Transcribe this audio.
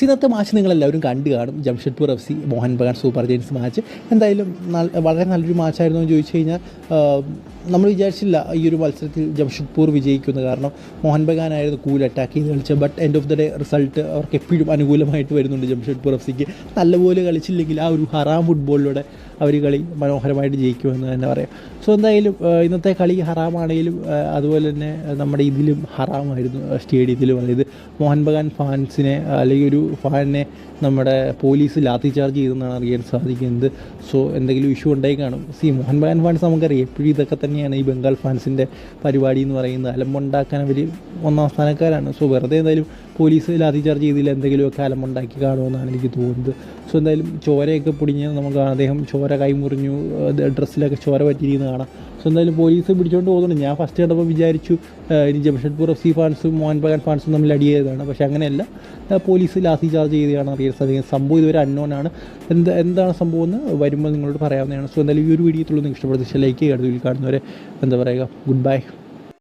So ഇന്നത്തെ match നിങ്ങളെല്ലാവരും കണ്ടു കാണും. Jamshedpur F C Mohun Bagan super giants match. എന്തായാലും വളരെ നല്ലൊരു മാച്ചായിരുന്നു എന്ന് ചോദിച്ചു കഴിഞ്ഞാൽ നമ്മൾ വിചാരിച്ചില്ല ഈ ഒരു മത്സരത്തിൽ ജംഷഡ്പൂർ വിജയിക്കുന്നു കാരണം മോഹൻ ബഗാനായിരുന്നു കൂൾ അറ്റാക്ക് ചെയ്ത് കളിച്ചത്. But end of the day result അവർക്ക് എപ്പോഴും അനുകൂലമായിട്ട് വരുന്നുണ്ട് ജംഷഡ്പൂർ എഫ് സിക്ക്. നല്ലപോലെ കളിച്ചില്ലെങ്കിൽ ആ ഒരു ഹറാം ഫുട്ബോളിലൂടെ അവർ കളി മനോഹരമായിട്ട് ജയിക്കുമെന്ന് തന്നെ പറയാം. സോ എന്തായാലും ഇന്നത്തെ കളി ഹറാമാണെങ്കിലും അതുപോലെ തന്നെ നമ്മുടെ ഇതിലും ഹറാമായിരുന്നു സ്റ്റേഡിയത്തിലും. അതായത് മോഹൻ ബഗാൻ ഫാൻസിനെ അല്ലെങ്കിൽ ഒരു ഫാനിനെ നമ്മുടെ പോലീസ് ലാത്തി ചാർജ് ചെയ്തെന്നാണ് അറിയാൻ സാധിക്കുന്നത്. സോ എന്തെങ്കിലും ഇഷ്യൂ ഉണ്ടായി കാണും. സി മോഹൻ ബഗാൻ ഫാൻസ് നമുക്കറിയാം. എപ്പോഴും ഇതൊക്കെ തന്നെയാണ് ഈ ബംഗാൾ ഫാൻസിന്റെ പരിപാടി എന്ന് പറയുന്നത്. അലമ്പുണ്ടാക്കാൻ അവർ ഒന്നാം സ്ഥാനക്കാരാണ്. സോ വെറുതെ എന്തായാലും പോലീസ് ലാത്തി ചാർജ് ചെയ്തില്ല എന്തെങ്കിലുമൊക്കെ അലമ്പുണ്ടാക്കി കാണുമെന്നാണ് എനിക്ക് തോന്നുന്നത്. സോ എന്തായാലും ചോരയൊക്കെ പൊടിഞ്ഞ് നമുക്ക് അദ്ദേഹം ചോര കൈമുറിഞ്ഞു ഡ്രസ്സിലൊക്കെ ചോര പറ്റിയിരിക്കുന്നത് കാണാം. സോ എന്തായാലും പോലീസ് പിടിച്ചുകൊണ്ട് പോകുന്നുണ്ട്. ഞാൻ ഫസ്റ്റ് കണ്ടപ്പോൾ വിചാരിച്ചു ഇനി ജംഷഡ്പൂർ എഫ് സി ഫാൻസും മോഹൻ ബഗാൻ ഫാൻസും തമ്മിൽ അടിയായതാണ് പക്ഷേ അങ്ങനെയല്ല. പോലീസ് ലാത്തി ചാർജ് ചെയ്യുകയാണ് അറിയാൻ സാധിക്കുന്നത് സംഭവം ഇതുവരെ അൺനോൺ ആണ്. എന്ത് എന്താണ് സംഭവം എന്ന് വരുമ്പോൾ നിങ്ങളോട് പറയാവുന്നതാണ്. സോ എന്തായാലും ഈ ഒരു വീഡിയോത്തുള്ളൂ നിങ്ങൾ ഇഷ്ടപ്പെടുന്ന ലൈക്ക് ചെയ്യുക. അടുത്ത വീഡിയോ കാണുന്നവരെ എന്താ പറയുക? Good bye